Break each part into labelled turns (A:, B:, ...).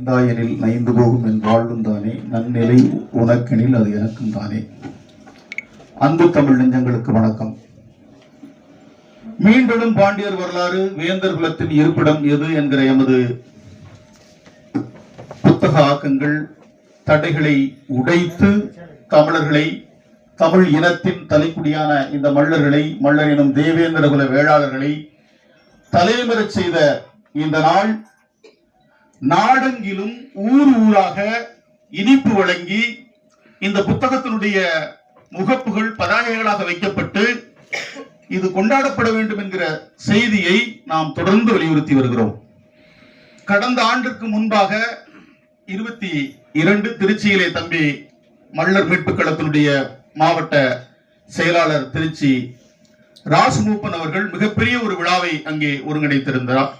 A: இந்தாயனில் நைந்து போகும் என் வாழ்வும் தானே நன்னிலை உனக்கெனில் அது எனக்கும் தானே. அன்பு தமிழ் நெஞ்சங்களுக்கு வணக்கம். மீண்டும் பாண்டியர் வரலாறு வேந்தர் குலத்தின் இருப்பிடம் எது என்கிற எமது புத்தக ஆக்கங்கள் தடைகளை உடைத்து தமிழர்களை தமிழ் இனத்தின் தலைக்குடியான இந்த மல்லர்களை மல்லர் எனும் தேவேந்திர குல வேளாளர்களை தலைமறச் செய்த இந்த நாள் நாடெங்கிலும் ஊர் ஊராக இனிப்பு வழங்கி இந்த புத்தகத்தினுடைய முகப்புகள் பதாகைகளாக வைக்கப்பட்டு இது கொண்டாடப்பட வேண்டும் என்கிற செய்தியை நாம் தொடர்ந்து வலியுறுத்தி வருகிறோம். கடந்த ஆண்டுக்கு முன்பாக இருபத்தி இரண்டு திருச்சியிலே தம்பி மல்லர் மீட்பு களத்தினுடைய மாவட்ட செயலாளர் திருச்சி ராசுமூப்பன் அவர்கள் மிகப்பெரிய ஒரு விழாவை அங்கே ஒருங்கிணைத்திருந்தார்.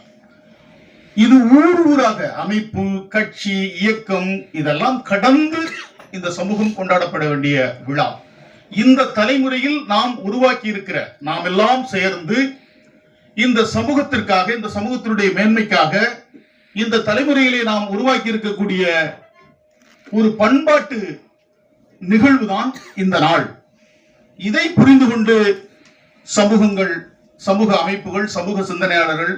A: இது ஊர் ஊராக அமைப்பு கட்சி இயக்கம் இதெல்லாம் கடந்து இந்த சமூகம் கொண்டாடப்பட வேண்டிய விழா. இந்த தலைமுறையில் நாம் உருவாக்கி இருக்கிற நாம் எல்லாம் சேர்ந்து இந்த சமூகத்திற்காக இந்த சமூகத்தினுடைய மேன்மைக்காக இந்த தலைமுறையிலே நாம் உருவாக்கி இருக்கக்கூடிய ஒரு பண்பாட்டு நிகழ்வுதான் இந்த நாள். இதை புரிந்து கொண்டு சமூகங்கள் சமூக அமைப்புகள் சமூக சிந்தனையாளர்கள்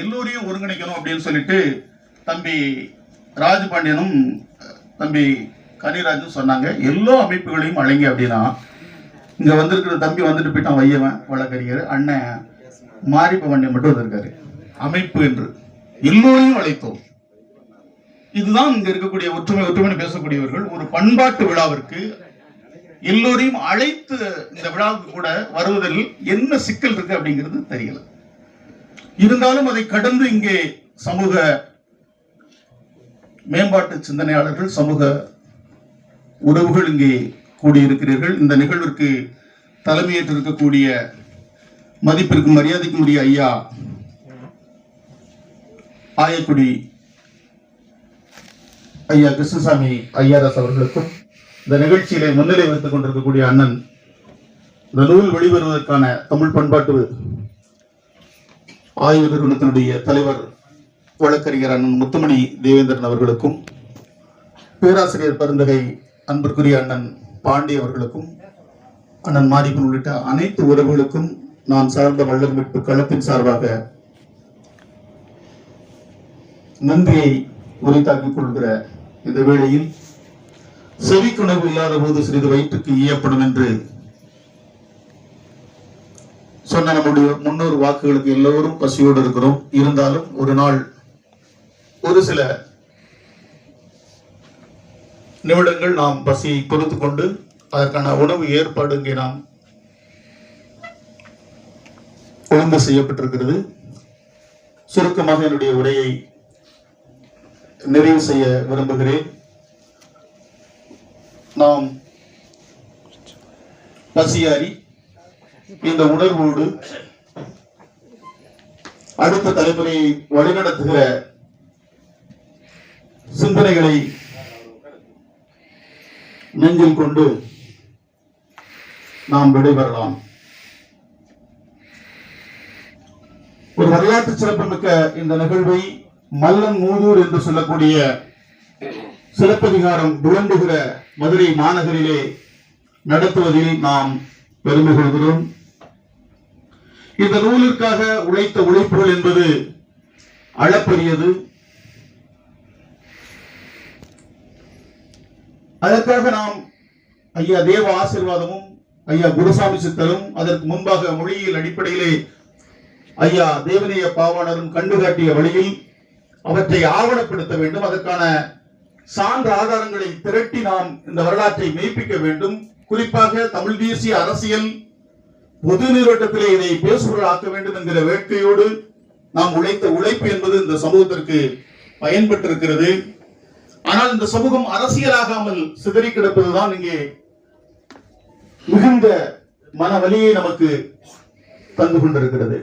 A: எல்லோரையும் ஒருங்கிணைக்கணும் அப்படின்னு சொல்லிட்டு தம்பி ராஜபாண்டியனும் தம்பி கனிராஜும் சொன்னாங்க. எல்லா அமைப்புகளையும் அழங்கி அப்படின்னா இங்க வந்திருக்கிற தம்பி வந்துட்டு போயிட்டான் வையவன் வழக்கறிஞர் அண்ணன் மாரிப்ப வண்டி மட்டும் வந்திருக்காரு அமைப்பு என்று எல்லோரையும் அழைத்தோம். இதுதான் இங்க இருக்கக்கூடிய ஒற்றுமை ஒற்றுமை பேசக்கூடியவர்கள் ஒரு பண்பாட்டு விழாவிற்கு எல்லோரையும் அழைத்து இந்த விழாவுக்கு கூட வருவதில் என்ன சிக்கல் இருக்கு அப்படிங்கிறது தெரியல. இருந்தாலும் அதை கடந்து இங்கே சமூக மேம்பாட்டு சிந்தனையாளர்கள் சமூக உறவுகள் இங்கே கூடியிருக்கிறீர்கள். இந்த நிகழ்விற்கு தலைமையேற்றிருக்கக்கூடிய மதிப்பிற்கும் மரியாதைக்கும் உரிய ஐயா ஆயக்குடி ஐயா கிருஷ்ணசாமி ஐயாதாஸ் அவர்களுக்கும் இந்த நிகழ்ச்சியிலே முன்னிலை வைத்துக் கொண்டிருக்கக்கூடிய அண்ணன் இந்த நூல் வெளிவருவதற்கான தமிழ் பண்பாட்டு ஆய்வு நிறுவனத்தினுடைய தலைவர் வழக்கறிஞர் அண்ணன் முத்துமணி தேவேந்திரன் அவர்களுக்கும் பேராசிரியர் பருந்தகை அன்பிற்குரிய அண்ணன் பாண்டிய அவர்களுக்கும் அண்ணன் மாரிப்பன் உள்ளிட்ட அனைத்து உறவுகளுக்கும் நான் சார்ந்த வள்ளல் மீட்பு களத்தின் சார்பாக நன்றியை உரித்தாக்கிக் கொள்கிற இந்த வேளையில் செவிக்குணவு இல்லாத போது சிறிது வயிற்றுக்கு ஈயப்படும் என்று தான் நம்முடைய முன்னோர் வாக்குகளுக்கு எல்லோரும் பசியோடு இருக்கிறோம். இருந்தாலும் ஒரு நாள் ஒரு சில நிமிடங்கள் நாம் பசியை பொறுத்து கொண்டு அதற்கான உணவு ஏற்பாடு இங்கே நாம் ஒழுங்கு செய்யப்பட்டிருக்கிறது. சுருக்கமாக என்னுடைய உரையை நிறைவு செய்ய விரும்புகிறேன். நாம் பசியாரி இந்த உணர்வோடு அடுத்த தலைமுறையை வழிநடத்துகிற சிந்தனைகளை நெஞ்சில் கொண்டு நாம் விடைபெறலாம். ஒரு வரலாற்று சிறப்புமிக்க இந்த நிகழ்வை மல்லன் மூதூர் என்று சொல்லக்கூடிய சிறப்பதிகாரம் விளம்புகிற மதுரை மாநகரிலே நடத்துவதில் நாம் பெருமை கொள்கிறோம். இந்த நூலிற்காக உழைத்த உழைப்புகள் என்பது அளப்பரியது. அதற்காக நாம் ஐயா தேவ ஆசீர்வாதமும் ஐயா குருசாமி சித்தரும் அதற்கு முன்பாக மொழியியல் அடிப்படையிலே ஐயா தேவநேய பாவாணரும் கண்டுகாட்டிய வழியில் அவற்றை ஆவணப்படுத்த வேண்டும். அதற்கான சான்ற ஆதாரங்களை திரட்டி நாம் இந்த வரலாற்றை மெய்ப்பிக்க வேண்டும். குறிப்பாக தமிழ் தேசிய அரசியல் பொது நீரோட்டத்திலே இதை பேசுபொருள் ஆக்க வேண்டும் என்கிற வேட்கையோடு நாம் உழைத்த உழைப்பு என்பது இந்த சமூகத்திற்கு பயன்பட்டிருக்கிறது ஆனால் இந்த சமூகம் அரசியலாகாமல் சிதறி கிடப்பதுதான் இங்கே மிகுந்த மன வலியை நமக்கு தந்து கொண்டிருக்கிறது.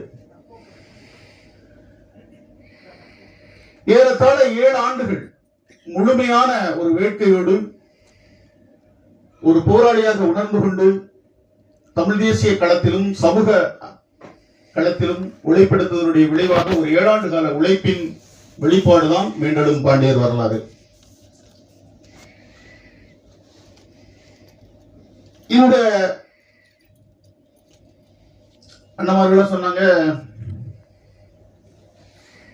A: ஏறத்தாழ ஏழு ஆண்டுகள் முழுமையான ஒரு வேட்கையோடு ஒரு போராளியாக உணர்ந்து கொண்டு தமிழ் தேசிய களத்திலும் சமூக களத்திலும் உழைப்பெடுத்ததனுடைய விளைவாக ஒரு ஏழாண்டு கால உழைப்பின் வெளிப்பாடுதான் மீண்டெழும் பாண்டியர் வரலாறு. இந்த அண்ணமார்களும் சொன்னாங்க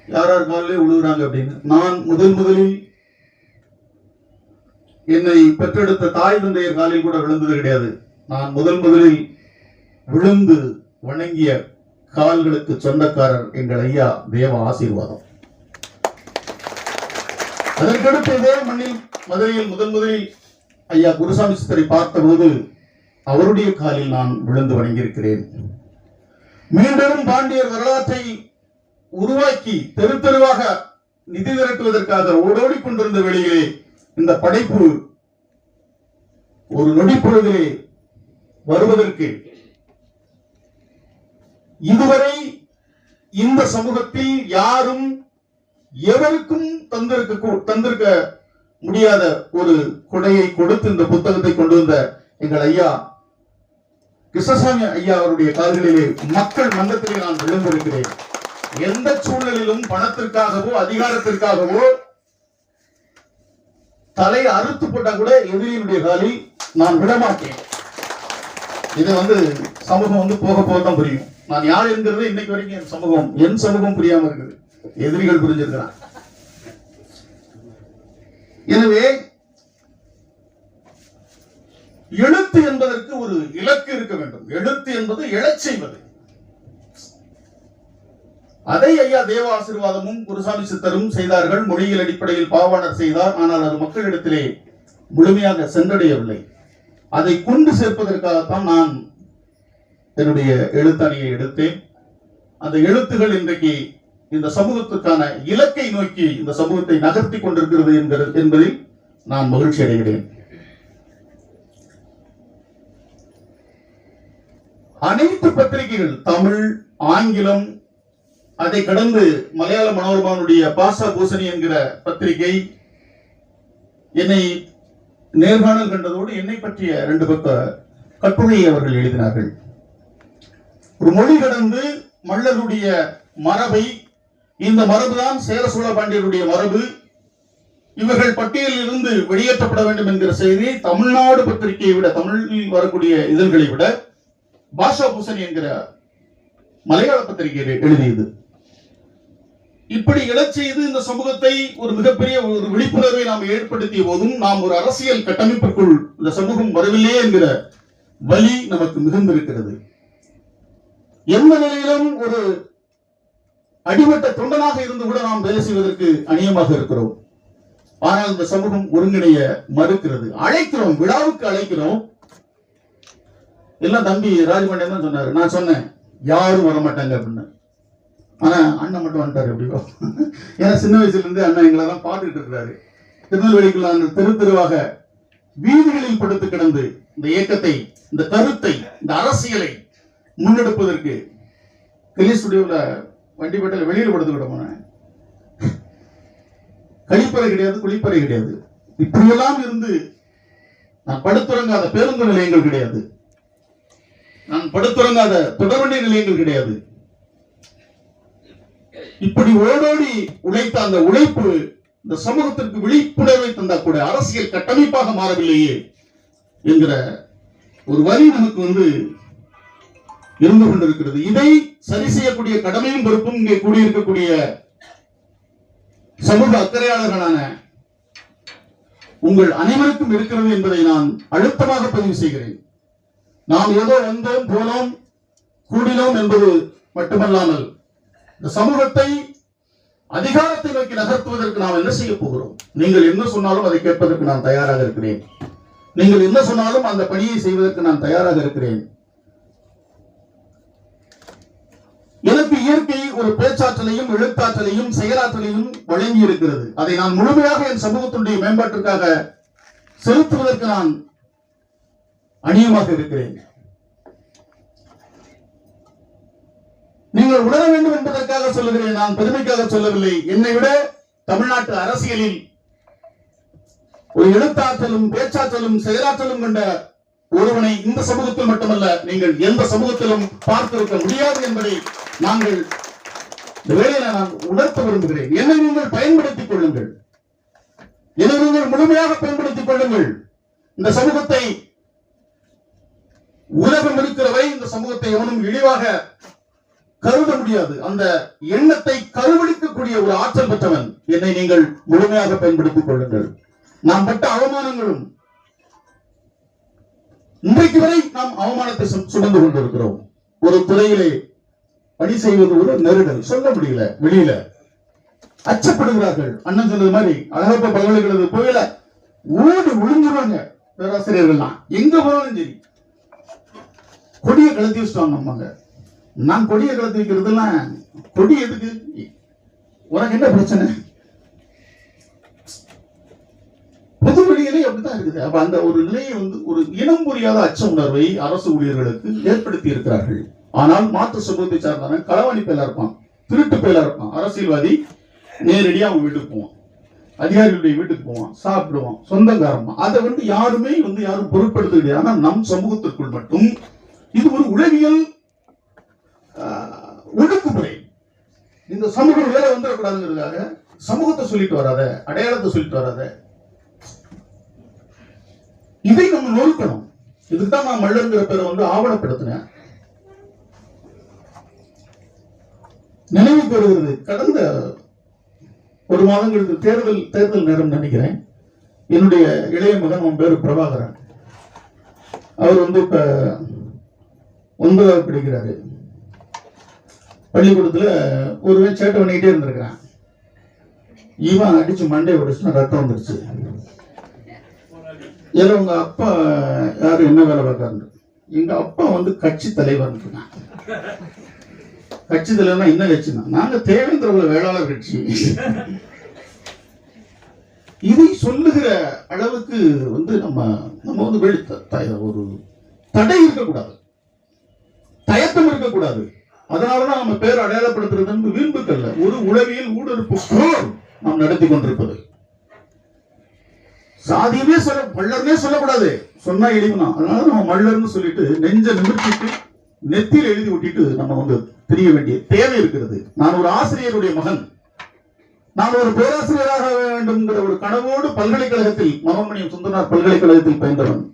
A: யார் யார் காலிலே உழுகுறாங்க? அப்படின்னு. நான் முதல் முதலில் என்னை பெற்றெடுத்த தாய் தந்தையர் காலில் கூட விழுந்தது கிடையாது. நான் முதல் முதலில் விழுந்து வணங்கிய கால்களுக்கு சொந்தக்காரர் எங்கள் ஐயா தேவ ஆசீர்வாதம். அதற்கடுத்து இதே மண்ணில் மதுரையில் முதன் முதலில் ஐயா குருசாமி சித்தரை பார்த்தபோது அவருடைய காலில் நான் விழுந்து வணங்கியிருக்கிறேன். மீண்டும் பாண்டியர் வரலாற்றை உருவாக்கி தெரு தெருவாக நிதி திரட்டுவதற்காக ஓடோடி கொண்டிருந்த வேளையிலே இந்த படைப்பு ஒரு நொடி பொழுதிலே வருவதற்கு இதுவரை இந்த சமூகத்தில் யாரும் எவருக்கும் தந்திருக்க கூ- தந்திருக்க முடியாத ஒரு கொடையை கொடுத்து இந்த புத்தகத்தை கொண்டு வந்த எங்கள் ஐயா கிருஷ்ணசாமி ஐயா அவருடைய கால்களிலே மக்கள் மன்றத்திலே நான் விழுந்திருக்கிறேன். எந்த சூழலிலும் பணத்திற்காகவோ அதிகாரத்திற்காகவோ தலை அறுத்து போட்டா கூட எதிரியினுடைய காலில் நான் விடமாட்டேன். இது வந்து சமூகம் வந்து போக போக தான் புரியும். நான் யார் என்கிறது இன்னைக்கு வரைக்கும் என் சமூகம் என் சமூகம் புரியாம இருக்குது. எதிரிகள் புரிஞ்சிருக்கிறான் எனவே எழுத்து என்பதற்கு ஒரு இலக்கு இருக்க வேண்டும். எழுத்து என்பது எழச் செய்வது. அதை ஐயா தேவ ஆசீர்வாதமும் குருசாமி சித்தரும் செய்தார்கள். மொழியியல் அடிப்படையில் பாவாணர் செய்தார். ஆனால் அது மக்களிடத்திலே முழுமையாக சென்றடையவில்லை. அதை கொண்டு சேர்ப்பதற்காகத்தான் நான் என்னுடைய எழுத்தணியை எடுத்தேன். அந்த எழுத்துகள் இன்றைக்கு இந்த சமூகத்துக்கான இலக்கை நோக்கி இந்த சமூகத்தை நகர்த்தி கொண்டிருக்கிறது என்பதில் நான் மகிழ்ச்சி அடைகிறேன். அனைத்து பத்திரிகைகள் தமிழ் ஆங்கிலம் அதை கடந்து மலையாள மனோரமானுடைய பாசா பூசணி என்கிற பத்திரிகை என்னை நேர்காணல் கண்டதோடு என்னை பற்றிய ரெண்டு பக்க கட்டுரையை அவர்கள் எழுதினார்கள். ஒரு மொழி கடந்து மல்லருடைய மரபை இந்த மரபுதான் சேர சோழ பாண்டியருடைய மரபு. இவர்கள் பட்டியலில் இருந்து வெளியேற்றப்பட வேண்டும் என்கிற செய்தி தமிழ்நாடு பத்திரிகையை விட தமிழில் வரக்கூடிய இதழ்களை விட பாஷா பூசன் என்கிற மலையாள பத்திரிகை எழுதியது. இப்படி இழச்செய்து இந்த சமூகத்தை ஒரு மிகப்பெரிய ஒரு விழிப்புணர்வை நாம் ஏற்படுத்திய போதும் நாம் ஒரு அரசியல் கட்டமைப்பிற்குள் இந்த சமூகம் வரவில்லையே என்கிற வலி நமக்கு மிகுந்திருக்கிறது. எந்த நிலையிலும் ஒரு அடிமட்ட தொண்டனாக இருந்து கூட நாம் வேலை செய்வதற்கு அநியமாக இருக்கிறோம். ஆனால் இந்த சமூகம் ஒருங்கிணைய மறுக்கிறது. அழைக்கிறோம் விழாவுக்கு அழைக்கிறோம். எல்லாம் தம்பி ராஜபாண்டியன் தான் சொன்னாரு. நான் சொன்னேன் யாரும் வர மாட்டாங்க அப்படின்னு. ஆனா அண்ணன் மட்டும் வந்துட்டாரு எப்படியோ. ஏன்னா சின்ன வயசுல இருந்து அண்ணன் எங்களை தான் பாத்துட்டு இருக்கிறாரு. திருநெல்வேலிக்குள்ள அந்த தெரு தெருவாக வீதிகளில் படுத்து கிடந்து இந்த இயக்கத்தை இந்த கருத்தை இந்த அரசியலை முன்னெடுப்பதற்கு கிளி ஸ்டுடியோல வெளியில் கொடுத்து படுத்துக்கிட்ட போனேன். கழிப்பறை கிடையாது குளிப்பறை கிடையாது. இப்படியெல்லாம் இருந்து நான் படுத்துறங்காத பேருந்து நிலையங்கள் கிடையாது. நான் படுத்துறங்காத தொடர்வண்டி நிலையங்கள் கிடையாது. இப்படி ஓடோடி உழைத்த அந்த உழைப்பு இந்த சமூகத்திற்கு விழிப்புணர்வை தந்தா கூட அரசியல் கட்டமைப்பாக மாறவில்லையே என்கிற ஒரு வரி நமக்கு வந்து இருந்து கொண்டிருக்கிறது. இதை சரி செய்யக்கூடிய கடமையும் பொறுப்பும் இங்கே கூடியிருக்கக்கூடிய சமூக அக்கறையாளர்களான உங்கள் அனைவருக்கும் இருக்கிறது என்பதை நான் அழுத்தமாக பதிவு செய்கிறேன். நாம் ஏதோ வந்தோம் போனோம் கூடினோம் என்பது மட்டுமல்லாமல் இந்த சமூகத்தை அதிகாரத்தை நோக்கி நகர்த்துவதற்கு நாம் என்ன செய்ய போகிறோம்? நீங்கள் என்ன சொன்னாலும் அதை கேட்பதற்கு நான் தயாராக இருக்கிறேன். நீங்கள் என்ன சொன்னாலும் அந்த பணியை செய்வதற்கு நான் தயாராக இருக்கிறேன். எனக்கு இயற்கை ஒரு பேச்சாற்றலையும் எழுத்தாற்றலையும் செயலாற்றலையும் வழங்கி இருக்கிறது அதை நான் முழுமையாக என் சமூகத்தினுடைய மேம்பாட்டிற்காக செலுத்துவதற்கு நான் அணியமாக இருக்கிறேன். நீங்கள் உணர வேண்டும் என்பதற்காக சொல்லுகிறேன். நான் பெருமைக்காக சொல்லவில்லை. என்னை விட தமிழ்நாட்டு அரசியலில் ஒரு எழுத்தாற்றலும் பேச்சாற்றலும் செயலாற்றலும் கொண்ட ஒருவனை இந்த சமூகத்தில் மட்டுமல்ல நீங்கள் எந்த சமூகத்திலும் பார்த்திருக்க முடியாது என்பதை நாங்கள் வேலையில நான் உணர்த்த விரும்புகிறேன். என்னை நீங்கள் பயன்படுத்திக் கொள்ளுங்கள். என்னை நீங்கள் முழுமையாக பயன்படுத்திக் கொள்ளுங்கள். இந்த சமூகத்தை உலகம் இருக்கிறவை இந்த சமூகத்தை எவனும் இழிவாக கருத முடியாது. அந்த எண்ணத்தை கருவளிக்கக்கூடிய ஒரு ஆற்றல் பெற்றவன் என்னை நீங்கள் முழுமையாக பயன்படுத்திக் கொள்ளுங்கள். நாம் பட்ட அவமானங்களும் இன்றைக்கு வரை நாம் அவமானத்தை சுமந்து கொண்டிருக்கிறோம். ஒரு துறையிலே பணி செய்வது ஒரு நெருடல். சொல்ல முடியல வெளியில. அச்சப்படுகிறார்கள். அண்ணன் சொன்னது மாதிரி அழகப்ப பல்கலைக்கழக கோயில ஓடி விழுந்துருவாங்க பேராசிரியர்கள்லாம். எங்க போனாலும் சரி. கொடியை கலத்தி வச்சுட்டாங்க நம்மங்க நான் கொடியை கலத்தி வைக்கிறதுலாம் கொடி எதுக்கு? உனக்கு என்ன பிரச்சனை? பொது வெளியிலே அப்படித்தான் இருக்குது. அப்ப அந்த ஒரு நிலையை வந்து ஒரு இனம் புரியாத அச்ச உணர்வை அரசு ஊழியர்களுக்கு ஏற்படுத்தி இருக்கிறார்கள். ஆனால் மாற்று சமூகத்தை சார்ந்தவன் களவாணி பேலா இருப்பான் திருட்டு பேலா இருப்பான் அரசியல்வாதி நேரடியாக அவங்க வீட்டுக்கு போவான். அதிகாரிகளுடைய வீட்டுக்கு போவான் சாப்பிடுவான் சொந்தக்காரமா அதை வந்து யாருமே வந்து யாரும் பொருட்படுத்த கிடையாது ஆனால் நம் சமூகத்திற்குள் மட்டும் இது ஒரு உளவியல் ஆஹ், ஒடுக்குமுறை. இந்த சமூகம் வேற வந்துடக்கூடாதுங்கிறதுக்காக சமூகத்தை சொல்லிட்டு வராத அடையாளத்தை சொல்லிட்டு வராத இதை நம்ம நொறுக்கணும் இதுக்கு தான் நான் மல்லருங்கிற பேரை வந்து ஆவணப்படுத்தினேன். நினைவு பெறுகிறது கடந்த ஒரு மாதங்களுக்கு தேர்தல் தேர்தல் நேரம் நினைக்கிறேன். என்னுடைய இளைய மகன் உன் பேர் பிரபாகரன். அவர் வந்து இப்ப ஒன்பதாவது படிக்கிறாரு. பள்ளிக்கூடத்துல ஒருவன் சேட்டை பண்ணிக்கிட்டே இருந்திருக்கிறான். இவன் அடிச்சு மண்டை உடைச்சுனா ரத்தம் வந்துருச்சு. இதில் உங்கள் அப்பா யார்? என்ன வேலை பார்க்கறாங்க எங்க அப்பா வந்து கட்சி தலைவர் கட்சி தலைவர்னா என்ன கட்சினா நாங்க தேவேந்திர வேளாளர் கட்சி. இதை சொல்லுகிற அளவுக்கு வந்து நம்ம நம்ம வந்து வெளி ஒரு தடை இருக்கக்கூடாது. தயக்கம் இருக்கக்கூடாது. அதனாலதான் நம்ம பேர் அடையாளப்படுத்துறது வந்து வீண்புக்கல்ல ஒரு உளவியல் ஊடுருப்பு போர் நாம் நடத்தி கொண்டிருப்பது. சாதியுமே சொல்ல மல்லர்னே சொல்லக்கூடாது. சொன்னா இழிவுனா அதனால நம்ம மல்லர்னு சொல்லிட்டு நெஞ்ச நிமிர்த்திட்டு நெத்தியில் எழுதி விட்டுட்டு நம்ம வந்து தெரிய வேண்டிய தேவை இருக்கிறது. நான் ஒரு ஆசிரியருடைய மகன். நான் ஒரு பேராசிரியராக வேண்டும்ங்கிற ஒரு கனவோடு பல்கலைக்கழகத்தில் மனோன்மணியம் சுந்தரனார் பல்கலைக்கழகத்தில் பயின்றவன்.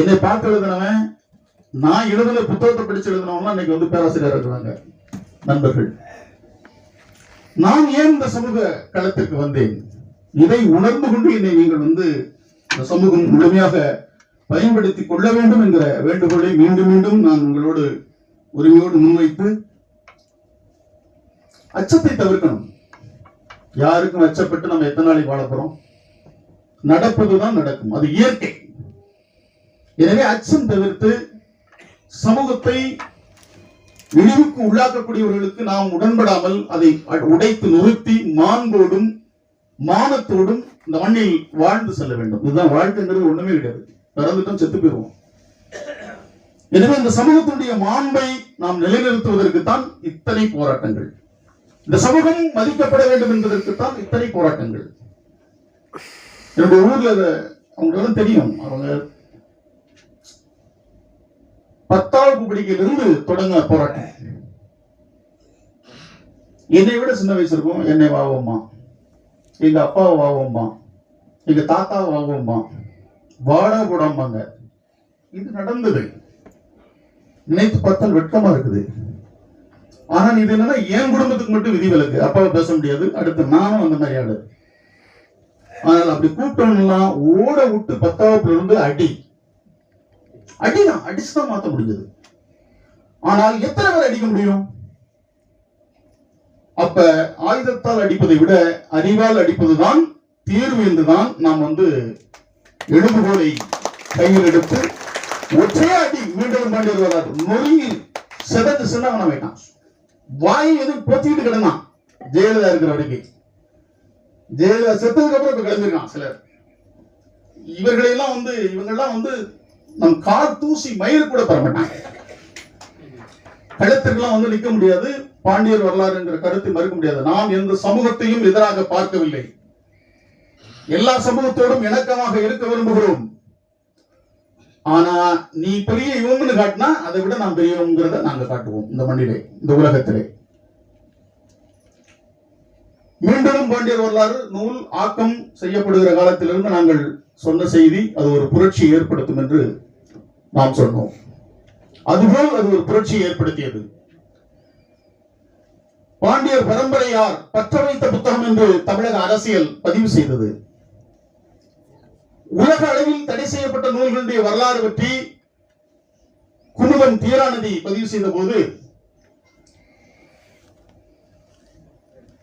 A: என்னை பார்த்து எழுதினவன் நான் எழுதின புத்தகத்தை படிச்சு எழுதினவங்க இன்னைக்கு வந்து பேராசிரியர் இருக்கிறாங்க. நண்பர்கள். நான் ஏன் இந்த சமூக களத்திற்கு வந்தேன்? இதை உணர்ந்து கொண்டு என்னை நீங்கள் வந்து சமூகம் முழுமையாக பயன்படுத்திக் கொள்ள வேண்டும் என்கிற வேண்டுகோளை மீண்டும் மீண்டும் நான் உங்களோடு உரிமையோடு முன்வைத்து அச்சத்தை தவிர்க்கணும். யாருக்கும் அச்சப்பட்டு நம்ம எத்தனை நாளைக்கு வாழ போறோம்? நடப்பதுதான் நடக்கும். அது இயற்கை. எனவே அச்சம் தவிர்த்து சமூகத்தை இழிவுக்கு உள்ளாக்கக்கூடியவர்களுக்கு நாம் உடன்படாமல் அதை அ- உடைத்து நிறுத்தி மாண்போடும் மானத்தோடும் இந்த மண்ணில் வாழ்ந்து செல்ல வேண்டும். இதுதான் வாழ்க்கைங்கிறது ஒண்ணுமே கிடையாது. பிறந்துட்டோம் செத்து போயிருவோம் எனவே இந்த சமூகத்தினுடைய மாண்பை நாம் நிலைநிறுத்துவதற்கு தான் இத்தனை போராட்டங்கள். இந்த சமூகம் மதிக்கப்பட வேண்டும் என்பதற்கு தான் இத்தனை போராட்டங்கள். என்னுடைய ஊர்ல இத- அவங்களுக்கெல்லாம் தெரியும். அவங்க பத்தாவது படிக்கிலிருந்து தொடங்க போராட்டம். என்னை விட சின்ன வயசு இருக்கும். என்னை வாவோம்மா எங்க அப்பாவை வாவோம்மா எங்க தாத்தாவை வாவோம்மா வாடா போடாம்பாங்க. இது நடந்தது. நினைத்து பார்த்தால் வெட்கமா இருக்குது. ஆனா இது என்னன்னா என் குடும்பத்துக்கு மட்டும் விதி விலக்கு. அப்பாவை பேச முடியாது. அடுத்து நானும் அந்த மாதிரி ஆடு ஆனால் அப்படி கூட்டம்லாம் ஓட விட்டு பத்தாவதுல இருந்து அடி. அடிதான். அடிச்சுதான் மாத்த முடிஞ்சது. ஆனால் எத்தனை பேர் அடிக்க முடியும்? அப்ப ஆயுதத்தால் அடிப்பதை விட அறிவால் அடிப்பதுதான் தீர்வு என்றுதான் நாம் வந்து எழுதுகோலை கையில் எடுத்து ஒற்றே அடி மீண்டும் பாண்டியர் வராது நொறுங்கி செதந்து சின்னவன வேண்டாம். வாய் எதுவும் பொத்திக்கிட்டு கிடந்தான். ஜெயலலிதா இருக்கிற வரைக்கும் ஜெயலலிதா செத்ததுக்கு அப்புறம் இப்ப கிளம்பிருக்கான் சிலர். இவர்களை எல்லாம் வந்து இவங்கெல்லாம் வந்து நம் கால் தூசி மயில் கூட பெற மாட்டாங்க. களத்திற்கெல்லாம் வந்து நிற்க முடியாது. பாண்டியர் வரலாறு என்ற கருத்தை மறுக்க முடியாது. நாம் எந்த சமூகத்தையும் எதிராக பார்க்கவில்லை. எல்லா சமூகத்தோடும் இணக்கமாக இருக்க விரும்புகிறோம். ஆனா நீ பெரிய இவங்கன்னு காட்டினா அதை விட நாம் பெரியவங்கிறத நாங்க காட்டுவோம் இந்த மண்ணிலே இந்த உலகத்திலே. மீண்டும் பாண்டியர் வரலாறு நூல் ஆக்கம் செய்யப்படுகிற காலத்திலிருந்து நாங்கள் சொன்ன செய்தி அது ஒரு புரட்சி ஏற்படுத்தும் என்று நாம் சொன்னோம். அதுபோல் அது ஒரு புரட்சியை ஏற்படுத்தியது. பாண்டியர் பரம்பரையார் பற்ற வைத்த புத்தகம் என்று தமிழக அரசியல் பதிவு செய்தது. உலக அளவில் தடை செய்யப்பட்ட நூல்களுடைய வரலாறு பற்றி குமுதம் தீராநதி பதிவு செய்த போது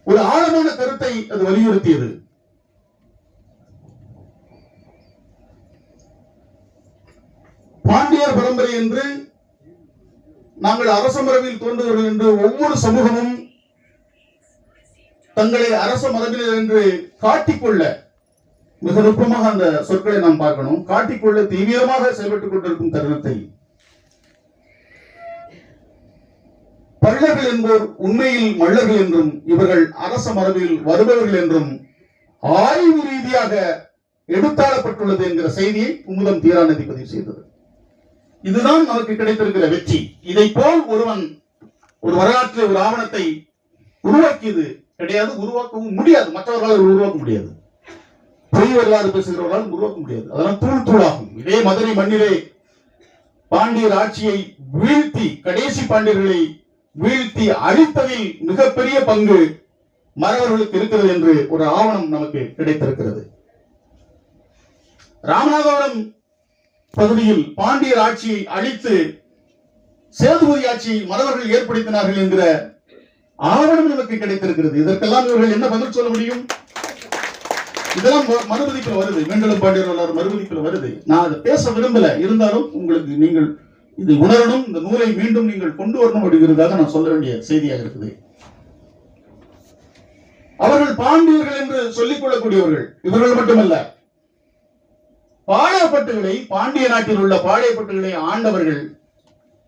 A: ஒரு ஆழமான கருத்தை அது வலியுறுத்தியது. பாண்டியர் பரம்பரை என்று நாங்கள் அரச மரபில் தோன்றுவர்கள் என்று ஒவ்வொரு சமூகமும் தங்களை அரச மரபினர் என்று காட்டிக்கொள்ள மிக நுட்பமாக அந்த சொற்களை நாம் பார்க்கணும். காட்டிக்கொள்ள தீவிரமாக செயல்பட்டுக் கொண்டிருக்கும் தருணத்தை. பள்ளர்கள் என்போர் உண்மையில் மள்ளர்கள் என்றும் இவர்கள் அரச மரபில் வருபவர்கள் என்றும் ஆய்வு ரீதியாக எடுத்தாளப்பட்டுள்ளது என்கிற செய்தியை குமுதம் தீராநதி பதிவு செய்தது. இதுதான் நமக்கு கிடைத்திருக்கிற வெற்றி. இதை போல் ஒருவன் ஒரு வரலாற்று ஒரு ஆவணத்தை உருவாக்கியது கிடையாது உருவாக்கவும் முடியாது. மற்றவர்களால் உருவாக்க முடியாது. பொய் வரலாறு பேசுகிறவர்களால் உருவாக்க முடியாது. அதெல்லாம் தூள் தூளாகும். இதே மதுரை மண்ணிலே பாண்டியர் ஆட்சியை வீழ்த்தி கடைசி பாண்டியர்களை வீழ்த்தி அழித்ததில் மிகப்பெரிய பங்கு மறவர்களுக்கு இருக்கிறது என்று ஒரு ஆவணம் நமக்கு கிடைத்திருக்கிறது. ராமநாதபுரம் பகுதியில் பாண்டியர் ஆட்சியை அழித்து சேதுபதி ஆட்சியை மறவர்கள் ஏற்படுத்தினார்கள் என்கிற ஆவணம் நமக்கு கிடைத்திருக்கிறது. இதற்கெல்லாம் இவர்கள் என்ன பதில் சொல்ல முடியும்? இதெல்லாம் ம- மறுபதிப்பில் வருது. மீண்டும் பாண்டியர் வரலாறு மறுபதிப்பில் வருது. நான் அதை பேச விரும்பல. இருந்தாலும் உங்களுக்கு நீங்கள் இதை உணரணும். இந்த நூலை மீண்டும் நீங்கள் கொண்டு வரணும் அப்படிங்கிறதாக நான் சொல்ல வேண்டிய செய்தியாக இருக்குது. அவர்கள் பாண்டியர்கள் என்று சொல்லிக் கொள்ளக்கூடியவர்கள். இவர்கள் மட்டுமல்ல. பாளையப்பட்டுகளை பாண்டிய நாட்டில் உள்ள பாளையப்பட்டுகளை ஆண்டவர்கள்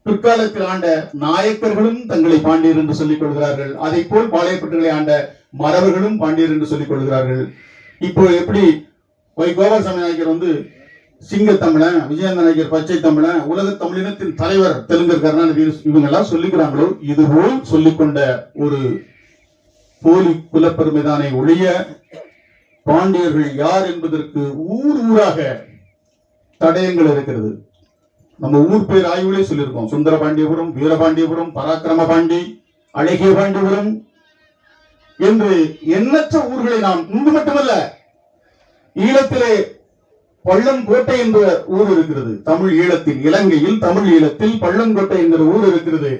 A: பிற்காலத்தில் ஆண்ட நாயக்கர்களும் தங்களை பாண்டியர் என்று சொல்லிக் கொள்கிறார்கள். அதை போல் பாளையப்பட்டுகளை ஆண்ட மறவர்களும் பாண்டியர் என்று சொல்லிக் கொள்கிறார்கள். இப்போ எப்படி வை கோபாலசாமி நாயக்கர் வந்து சிங்க தமிழன் விஜயநாயகர் நாயக்கர் பச்சை தமிழன் உலக தமிழினத்தின் தலைவர் தெலுங்கர் கருணாநிதி இவங்க எல்லாம் சொல்லிக்கிறாங்களோ இதுபோல் சொல்லிக்கொண்ட ஒரு போலி குலப்பெருமைதானை ஒழிய பாண்டியர்கள் யார் என்பதற்கு ஊர் ஊராக தடயங்கள் இருக்கிறது. நம்ம ஊர் பேர் ஆய்வுலேயே சொல்லியிருக்கோம். சுந்தர பாண்டியபுரம் வீரபாண்டியபுரம் பராக்கிரம பாண்டி அழகிய பாண்டியபுரம் என்று எண்ணற்ற ஊர்களை நாம் இங்கு மட்டுமல்ல ஈழத்திலே பள்ளங்கோட்டை என்ற ஊர் இருக்கிறது. தமிழ் ஈழத்தில் இலங்கையில் தமிழ் ஈழத்தில் பள்ளங்கோட்டை என்கிற ஊர் இருக்கிறது.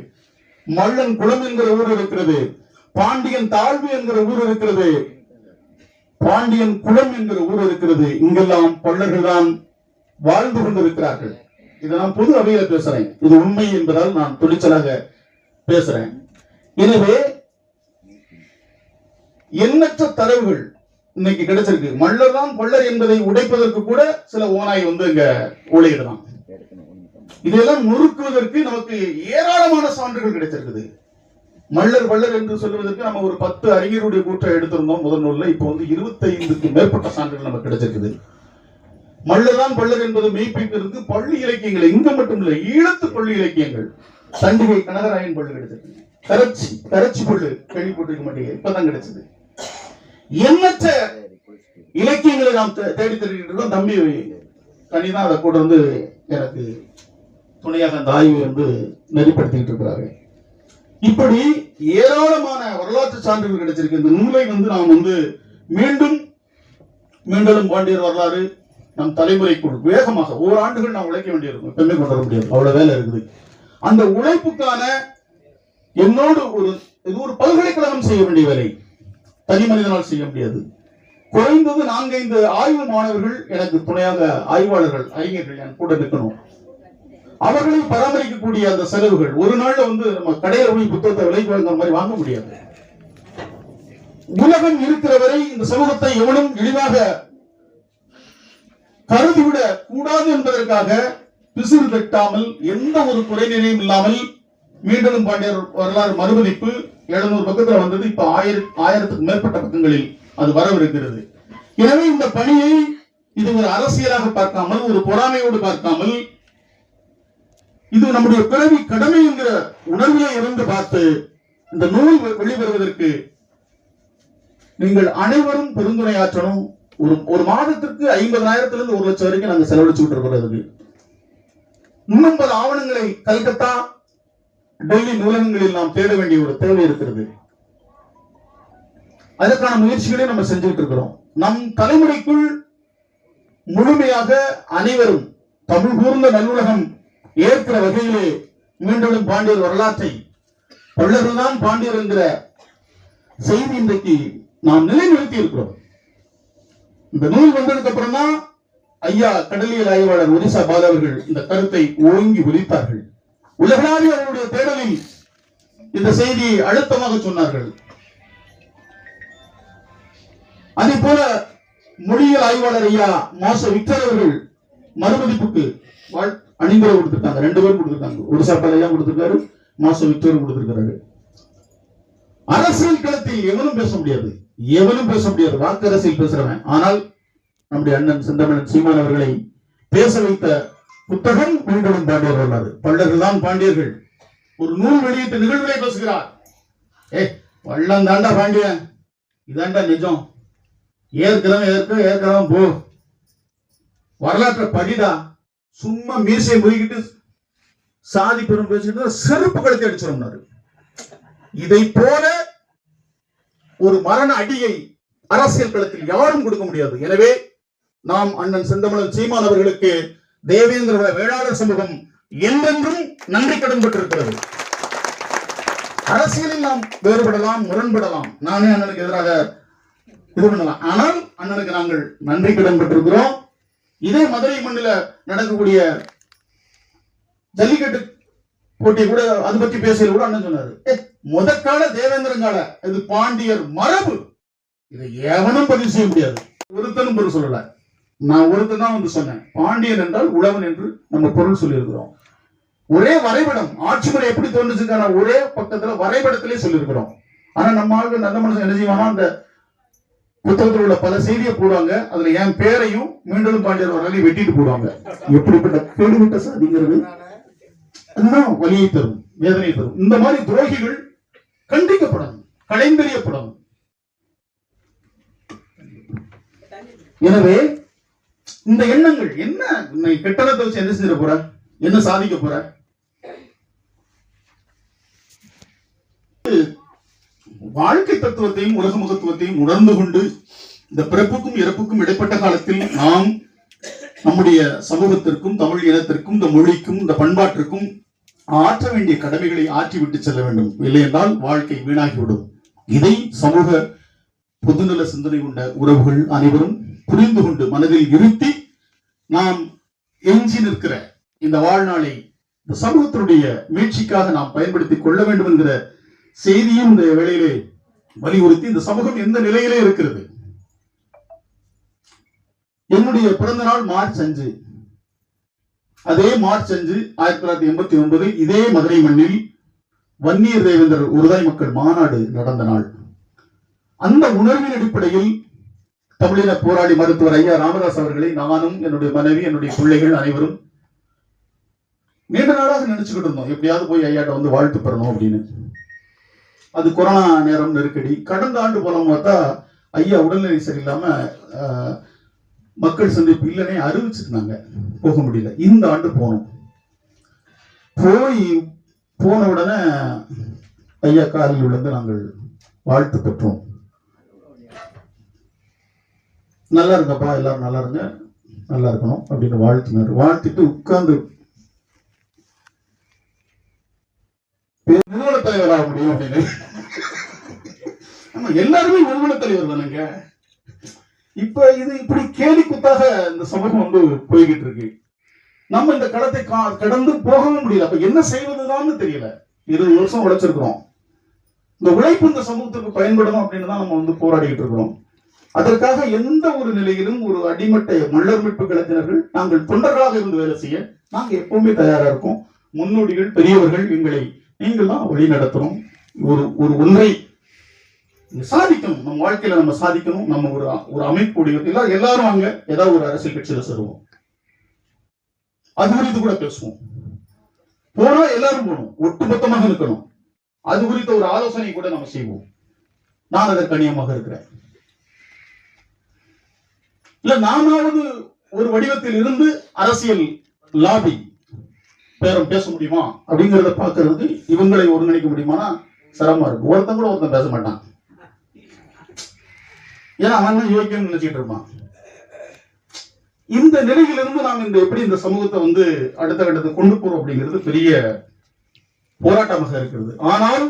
A: மள்ளன் குளம் என்கிற ஊர் இருக்கிறது. பாண்டியன் தாழ்வு என்கிற ஊர் இருக்கிறது. பாண்டியன் குளம் என்கிற ஊர் இருக்கிறது. இங்கெல்லாம் பள்ளர்கள் தான் வாழ்ந்து கொண்டிருக்கிறார்கள் இதை நான் பொது அவையில பேசுறேன். இது உண்மை என்பதால் நான் துணிச்சலாக பேசுறேன். எனவே எண்ணற்ற தரவுகள் இன்னைக்கு கிடைச்சிருக்கு. மல்லர் தான் கொள்ளர் என்பதை உடைப்பதற்கு கூட சில ஓனாய் வந்து இங்க ஊழையிடலாம் இதெல்லாம் நொறுக்குவதற்கு நமக்கு ஏராளமான சான்றுகள் கிடைச்சிருக்குது. மல்லர் வள்ளர் என்று சொல்லுவதற்கு நம்ம ஒரு பத்து அறிஞருடைய கூற்றை எடுத்திருந்தோம் முதல் நூல்ல. இப்போ வந்து இருபத்தைந்துக்கு மேற்பட்ட சான்றுகள் நமக்கு கிடைச்சிருக்குது. மல்லதான் பள்ளர் என்பது மெய்ப்பிக்கிறது பள்ளி இலக்கியங்கள் இங்க மட்டும் இல்லை ஈழத்து பள்ளி இலக்கியங்கள். சண்டிகை கனகராயன் பள்ளு கிடைச்சிருக்கு கரச்சி கரச்சி பள்ளு கேள்விப்பட்டிருக்க மாட்டீங்க இப்பதான் கிடைச்சது எண்ணற்ற இலக்கியங்களை நாம் தேடி தெரிவிக்கிட்டு இருக்கோம் தம்பி. தனிதான் அதை கூட வந்து எனக்கு துணையாக அந்த ஆய்வு வந்து நெறிப்படுத்திக்கிட்டு இருக்கிறாரு. இப்படி ஏராளமான வரலாற்று சான்றுகள் கிடைச்சிருக்கு. இந்த நூலை வந்து நாம் வந்து மீண்டும் மீண்டும் பாண்டியர் வரலாறு நம் தலைமுறைக்குள் வேகமாக ஓராண்டுகள் நாம் உழைக்க வேண்டியிருக்கும். எப்பவுமே கொண்டு வர முடியாது. அவ்வளவு வேலை இருக்குது. அந்த உழைப்புக்கான என்னோடு ஒரு இது ஒரு பல்கலைக்கழகம் செய்ய வேண்டிய வேலை. தனி மனிதனால் செய்ய முடியாது. குறைந்தது நான்கைந்து ஆய்வு மாணவர்கள் எனக்கு துணையாக ஆய்வாளர்கள் அறிஞர்கள் என் கூட நிற்கணும். அவர்களை பராமரிக்கக்கூடிய அந்த செலவுகள் ஒரு நாள்ல வந்து நம்ம கடையில போய் புத்தகத்தை விலைக்கு வாங்குற மாதிரி வாங்க முடியாது. உலகம் இருக்கிற வரை இந்த சமூகத்தை எவனும் எளிதாக கருதிவிடக் கூடாது என்பதற்காக பிசிறு வெட்டாமல் எந்த ஒரு குறைநிலையும் இல்லாமல் மீண்டும் பாண்டியர் வரலாறு மறுமதிப்பு எழுநூறு பக்கத்துல வந்தது. இப்ப ஆயிரம் ஆயிரத்துக்கு மேற்பட்ட பக்கங்களில் அது வரவிருக்கிறது. எனவே இந்த பணியை இது ஒரு அரசியலாக பார்க்காமல் ஒரு பொறாமையோடு பார்க்காமல் இது நம்முடைய பிறவி கடமை என்கிற உணர்விலே இருந்து பார்த்து இந்த நூல் வெளிவருவதற்கு நீங்கள் அனைவரும் பெருந்துரையாற்றணும் ஒரு ஒரு மாதத்திற்கு ஐம்பதாயிரத்துல இருந்து ஒரு லட்சம் வரைக்கும் நாங்க செலவழிச்சுட்டு இருக்கிறோம் இதுக்கு இன்னும் பல ஆவணங்களை கல்கத்தா டெல்லி நூலகங்களில் நாம் தேட வேண்டிய ஒரு தேவை இருக்கிறது. அதற்கான முயற்சிகளை நம்ம செஞ்சுட்டு இருக்கிறோம். நம் தலைமுறைக்குள் முழுமையாக அனைவரும் தமிழ் கூர்ந்த நல்லுலகம் ஏற்கிற வகையிலே மீண்டும் பாண்டியர் வரலாற்றை பல்லவர்தான் பாண்டியர் என்கிற செய்தி இன்றைக்கு நாம் நிலைநிறுத்தி இருக்கிறோம் இந்த நூல் வந்ததுக்கு அப்புறம் தான் ஐயா கடலியல் ஆய்வாளர் ஒரிசா பால் அவர்கள் இந்த கருத்தை ஓங்கி ஒலித்தார்கள். உலகளாவிய அவருடைய தேடலில் இந்த செய்தியை அழுத்தமாக சொன்னார்கள். அதே போல மொழியியல் ஆய்வாளர் ஐயா மாச விக்டர் அவர்கள் மறுமதிப்புக்கு வாழ்- அணிந்துரை கொடுத்திருக்காங்க. ரெண்டு பேரும் கொடுத்திருக்காங்க. ஒரிசா பால் ஐயா கொடுத்திருக்காரு மாச விக்டர் கொடுத்திருக்காரு அரசியல் களத்தில் எவனும் பேச முடியாது. எவனும் பேச முடியாது. வாக்கு பேசுறவன். ஆனால் நம்முடைய அண்ணன் செந்தமிழன் சீமான் அவர்களை பேச வைத்த புத்தகம் மீண்டும் பாண்டியர் வரலாறு. பல்லர்கள் தான் பாண்டியர்கள். ஒரு நூல் வெளியிட்ட நிகழ்வுகளை பேசுகிறார். ஏ பள்ளம் தாண்டா பாண்டியன். இதாண்டா நிஜம். ஏற்கிறவன் ஏற்க ஏற்கிறவன் போ. வரலாற்றை படிடா. சும்மா மீசை முறிக்கிட்டு சாதி பெரும் பேசிட்டு செருப்பு கழுத்தை அடிச்சிருந்தாரு இதை போல ஒரு மரண அடியை அரசியல் களத்தில் யாரும் கொடுக்க முடியாது. எனவே நாம் அண்ணன் செந்தமிழன் சீமான் அவர்களுக்கு தேவேந்திர வேளாளர் சமூகம் என்றென்றும் நன்றி கடன் பெற்றிருக்கிறது. அரசியலில் நாம் வேறுபடலாம் முரண்படலாம். நானே அண்ணனுக்கு எதிராக இது பண்ணலாம். ஆனால் அண்ணனுக்கு நாங்கள் நன்றி கடன் பெற்றிருக்கிறோம். இதே மதுரை மண்ணில நடக்கக்கூடிய ஜல்லிக்கட்டு போட்டி கூட அது பத்தி பேசல கூட அண்ணன் சொன்னாரு. "ஏ, முதற்கால தேவேந்திரங்கால இது பாண்டியர் மரபு. இதை எவனும் பதிவு செய்ய முடியாது. ஒருத்தனும் பொருள் சொல்லல. நான் ஒருத்தன் தான் வந்து சொன்னேன். பாண்டியன் என்றால் உழவன் என்று நம்ம பொருள் சொல்லியிருக்கிறோம். ஒரே வரைபடம் ஆட்சி முறை எப்படி தோன்றுச்சுக்கான ஒரே பக்கத்துல வரைபடத்திலே சொல்லியிருக்கிறோம். ஆனா நம்ம ஆளுக்கு நல்ல மனுஷன் என்ன செய்வானா அந்த புத்தகத்தில் உள்ள பல செய்தியை போடுவாங்க. அதுல என் பேரையும் மீண்டும் பாண்டியர் வரலையும் வெட்டிட்டு போடுவாங்க. எப்படிப்பட்ட கேடுவிட்ட சாதிங்கிறது? அதுதான் வலியை தரும் வேதனை தரும். இந்த மாதிரி துரோகிகள் கண்டிக்கப்படணும் களைந்தெறியப்படணும் எனவே இந்த எண்ணங்கள் என்ன நீ வச்சு என்ன செஞ்சிட போற? என்ன சாதிக்க போற? வாழ்க்கை தத்துவத்தையும் உலக முகத்துவத்தையும் உணர்ந்து கொண்டு இந்த பிறப்புக்கும் இறப்புக்கும் இடைப்பட்ட காலத்தில் நாம் நம்முடைய சமூகத்திற்கும் தமிழ் இனத்திற்கும் இந்த மொழிக்கும் இந்த பண்பாட்டிற்கும் ஆற்ற வேண்டிய கடமைகளை ஆற்றிவிட்டு செல்ல வேண்டும். இல்லை என்றால் வாழ்க்கை வீணாகிவிடும். இதை சமூக பொதுநல சிந்தனை கொண்ட உறவுகள் அனைவரும் புரிந்து கொண்டு மனதில் இருத்தி நாம் எஞ்சி நிற்கிற இந்த வாழ்நாளை இந்த சமூகத்தினுடைய மீட்சிக்காக நாம் பயன்படுத்திக் கொள்ள வேண்டும் என்கிற செய்தியும் இந்த வேளையிலே வலியுறுத்தி இந்த சமூகம் எந்த நிலையிலே இருக்கிறது? என்னுடைய பிறந்த நாள் மார்ச் அஞ்சு. அதே மார்ச் அஞ்சு ஆயிரத்தி தொள்ளாயிரத்தி எண்பத்தி ஒன்பதில் இதே மதுரை மண்ணில் வன்னியர் தேவேந்தர் உருதாய் மக்கள் மாநாடு நடந்த நாள். அந்த உணர்வின் அடிப்படையில் தமிழின போராளி மருத்துவர் ஐயா ராமதாஸ் அவர்களை நானும் என்னுடைய மனைவி என்னுடைய பிள்ளைகள் அனைவரும் நீண்ட நாளாக நினைச்சுக்கிட்டு இருந்தோம். எப்படியாவது போய் ஐயாட்ட வந்து வாழ்த்து பெறணும் அப்படின்னு. அது கொரோனா நேரம் நெருக்கடி. கடந்த ஆண்டு போலாம் பார்த்தா ஐயா உடல்நிலை சரியில்லாம ஆஹ், மக்கள் சந்திப்பு இல்லைன்னே அறிவிச்சிருந்தாங்க. போக முடியல. இந்த ஆண்டு போனோம். போய் போன உடனே ஐயா காரில் விழுந்து நாங்கள் வாழ்த்து பெற்றோம். நல்லா இருங்கப்பா எல்லாரும் நல்லா இருங்க. நல்லா இருக்கணும் அப்படின்னு வாழ்த்தினார். வாழ்த்திட்டு உட்கார்ந்து நிறுவன தலைவராக ஆக முடியும் அப்படின்னு. ஆமா எல்லாருமே நிறுவன தலைவர் தானேங்க. இப்ப இது இப்படி கேலி குத்தாக இந்த சமூகம் வந்து போய்கிட்டு இருக்கு நம்ம இந்த களத்தை கா- கடந்து போகவும் முடியல. அப்ப என்ன செய்வதுதான்னு தெரியல. இருபது வருஷம் உழைச்சிருக்கிறோம். இந்த உழைப்பு இந்த சமூகத்துக்கு பயன்படணும் அப்படின்னு தான் நம்ம வந்து போராடிக்கிட்டு இருக்கிறோம். அதற்காக எந்த ஒரு நிலையிலும் ஒரு அடிமட்ட மல்லர் மீட்பு கலைஞர்கள் நாங்கள் தொண்டர்களாக இருந்து வேலை செய்ய நாங்க எப்பவுமே தயாரா இருக்கோம். முன்னோடிகள் பெரியவர்கள் எங்களை நீங்கள் தான் வழி நடத்துறோம் ஒரு ஒரு ஒன்றை சாதிக்கணும். நம்ம வாழ்க்கையில நம்ம சாதிக்கணும். நம்ம ஒரு ஒரு அமைப்புடைய எல்லாரும் எல்லாரும் அங்க ஏதாவது ஒரு அரசியல் கட்சியில சேருவோம். அது குறித்து கூட பேசுவோம். போனா எல்லாரும் போகணும். ஒட்டுமொத்தமாக இருக்கணும் அது குறித்த ஒரு ஆலோசனை கூட நம்ம செய்வோம். நான் அதற்கு அணியமாக இருக்கிறேன். இல்ல நானாவது ஒரு வடிவத்தில் இருந்து அரசியல் லாபி பேரம் பேச முடியுமா? அப்படிங்கறத பாக்குறது இவங்களை ஒருங்கிணைக்க முடியுமானா சிரமமா இருக்கு. ஒருத்தன் கூட ஒருத்தன் பேச மாட்டான். ஏன்னா அவன் தான் யோக்கியம் நினைச்சிட்டு இருப்பான். இந்த நிலையிலிருந்து நாம் இந்த எப்படி இந்த சமூகத்தை வந்து அடுத்த கட்டத்துக்கு கொண்டு போறோம் அப்படிங்கிறது பெரிய போராட்டமாக இருக்கிறது. ஆனால்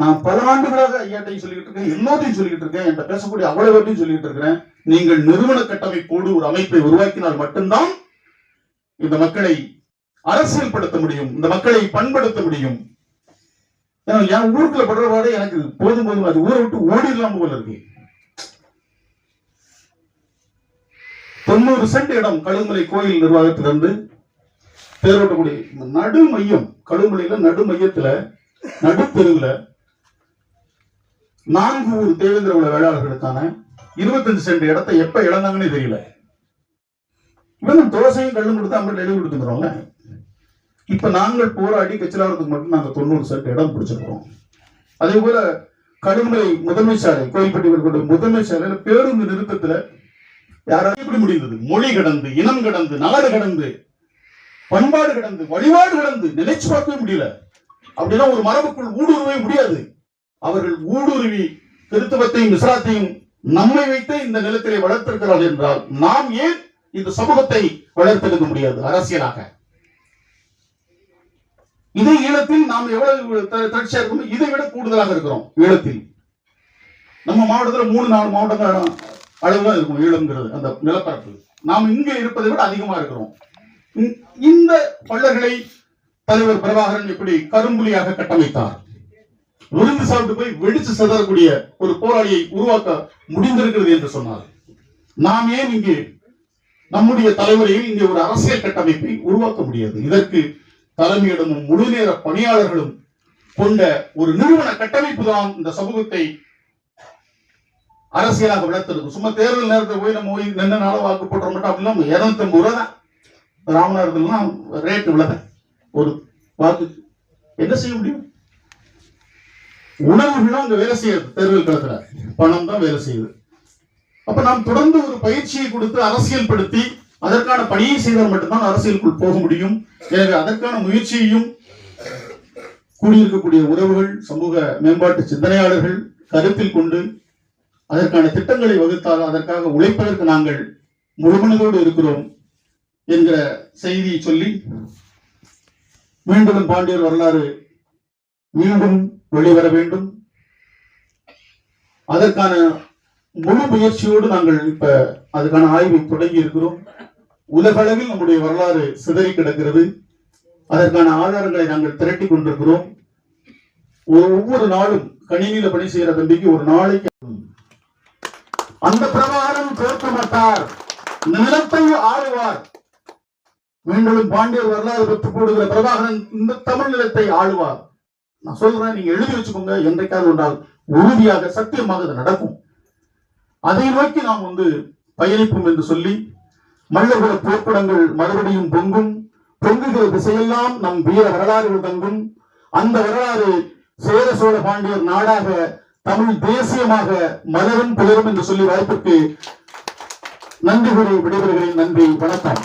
A: நான் பல ஆண்டுகளாக ஐயாட்டையும் சொல்லிட்டு இருக்கேன் எல்லாத்தையும் சொல்லிட்டு இருக்கேன் என்கிட்ட பேசக்கூடிய அவ்வளவு பேர்ட்டையும் சொல்லிட்டு இருக்கிறேன். நீங்கள் நிறுவன கட்டமைப்போடு ஒரு அமைப்பை உருவாக்கினால் மட்டும்தான் இந்த மக்களை அரசியல்படுத்த முடியும் இந்த மக்களை பண்படுத்த முடியும். என் ஊருக்குள்ள படுற பாடு எனக்கு போதும் போதும். அது ஊரை விட்டு ஓடிடலாம் போல இருக்கு. தொண்ணூறு சென்ட் இடம் கழுமலை கோயில் நிர்வாகத்திலிருந்து தேரோட்டக்கூடிய நடு மையம் கழுமலையில நடு மையத்துல நடுத்தெருவுல நான்கு ஊர் தேவேந்திர உள்ள வேளாளர்களுக்கான இருபத்தஞ்சு சென்ட் இடத்தை எப்ப இழந்தாங்கன்னு தெரியல. இவங்க தோசையும் கல்லும் கொடுத்து அவங்க எழுதி கொடுத்துக்கிறோம்ல இப்ப நாங்கள் போராடி கச்சிலாவரத்துக்கு மட்டும் நாங்க தொண்ணூறு சென்ட் இடம் பிடிச்சிருக்கிறோம். அதே போல கடுமலை முதன்மை சாலை கோயில்பட்டி வரக்கூடிய முதன்மை சாலையில பேருந்து நிறுத்தத்துல யாராவது எப்படி முடிந்தது? மொழி கடந்து இனம் கடந்து நாடு கடந்து பண்பாடு கடந்து வழிபாடு கடந்து நினைச்சு பார்க்கவே முடியல. அப்படின்னா ஒரு மரபுக்குள் ஊடுருவவே முடியாது. அவர்கள் ஊடுருவி திருத்துவத்தையும் இஸ்லாத்தையும் நம்மை வைத்து இந்த நிலத்திலே வளர்த்திருக்கிறார்கள் என்றால் நாம் ஏன் இந்த சமூகத்தை வளர்த்தெடுக்க முடியாது? அரசியலாக. இதே ஈழத்தில் நாம் எவ்வளவு த- தொடர்ச்சியா இருக்கோமோ இதை விட கூடுதலாக இருக்கிறோம் ஈழத்தில். நம்ம மாவட்டத்துல மூணு நாலு மாவட்டங்கள் அளவுதான் இருக்கும் ஈழம்ங்கிறது அந்த நிலப்பரப்பு. நாம் இங்கே இருப்பதை விட அதிகமா இருக்கிறோம். இந்த- பள்ளர்களை தலைவர் பிரபாகரன் எப்படி கரும்புலியாக கட்டமைத்தார். விருந்து சாப்பிட்டு போய் வெடிச்சு சிதறக்கூடிய ஒரு போராளியை உருவாக்க முடிந்திருக்கிறது என்று சொன்னார். நாம் ஏன் இங்கே? நம்முடைய தலைவரையில் இங்கே ஒரு அரசியல் கட்டமைப்பை உருவாக்க முடியாது. இதற்கு தலைமையிடமும் முழு நேர பணியாளர்களும் கொண்ட ஒரு நிறுவன கட்டமைப்பு தான் இந்த சமூகத்தை அரசியலாக வளர்த்திருக்கும் சும்மா தேர்தல் நேரத்தில் போய் நம்ம போய் நின்று நாள வாக்கு போட்டுற மாட்டோம். அப்படின்னா இரநூத்தி ஐம்பது ரூபா தான் ராமநாதத்துலாம் ரேட் இவ்வளவு ஒரு வாக்கு. என்ன செய்ய முடியும்? உணவுகளும் அங்க வேலை செய்யுது தேர்தல் களத்துல. பணம் தான் வேலை செய்யுது. அப்ப நாம் தொடர்ந்து ஒரு பயிற்சியை கொடுத்து அரசியல் படுத்தி அதற்கான பணியை செய்தால் மட்டும்தான் அரசியலுக்குள் போக முடியும். எனவே அதற்கான முயற்சியையும் கூடியிருக்கக்கூடிய உறவுகள் சமூக மேம்பாட்டு சிந்தனையாளர்கள் கருத்தில் கொண்டு அதற்கான திட்டங்களை வகுத்தால் அதற்காக உழைப்பதற்கு நாங்கள் முழுமனதோடு இருக்கிறோம் என்கிற செய்தியை சொல்லி மீண்டும் பாண்டியர் வரலாறு மீண்டும் வெளிவர வேண்டும். அதற்கான முழு முயற்சியோடு நாங்கள் இப்ப அதுக்கான ஆய்வை தொடங்கி இருக்கிறோம் உலகளவில் நம்முடைய வரலாறு சிதறி கிடக்கிறது. அதற்கான ஆதாரங்களை நாங்கள் திரட்டி கொண்டிருக்கிறோம். ஒரு- ஒவ்வொரு நாளும் கணினியில பணி செய்யற தம்பிக்கு ஒரு நாளைக்கு அந்த பிரபாகரன் தோற்க மாட்டார் நிலத்தை ஆளுவார். மீண்டும் பாண்டியர் வரலாறு பெற்றுக் போடுகிற பிரபாகரன் இந்த தமிழ் நிலத்தை ஆளுவார். நான் சொல்றேன் நீங்க எழுதி வச்சுக்கோங்க. என்றைக்காவது ஒன்றால் உறுதியாக சத்தியமாக அது நடக்கும். அதை நோக்கி நாம் வந்து பயணிப்போம் என்று சொல்லி மல்லகுல போர்க்குடங்கள் மறுபடியும் பொங்கும். பொங்குகிற திசையெல்லாம் நம் வீர வரலாறுகள் தங்கும். அந்த வரலாறு சேர சோழ பாண்டியர் நாடாக தமிழ் தேசியமாக மலரும் புலரும் என்று சொல்லி வாய்ப்புக்கு நன்றி கூறி விடைபெறுகிறேன். நன்றி வணக்கம்.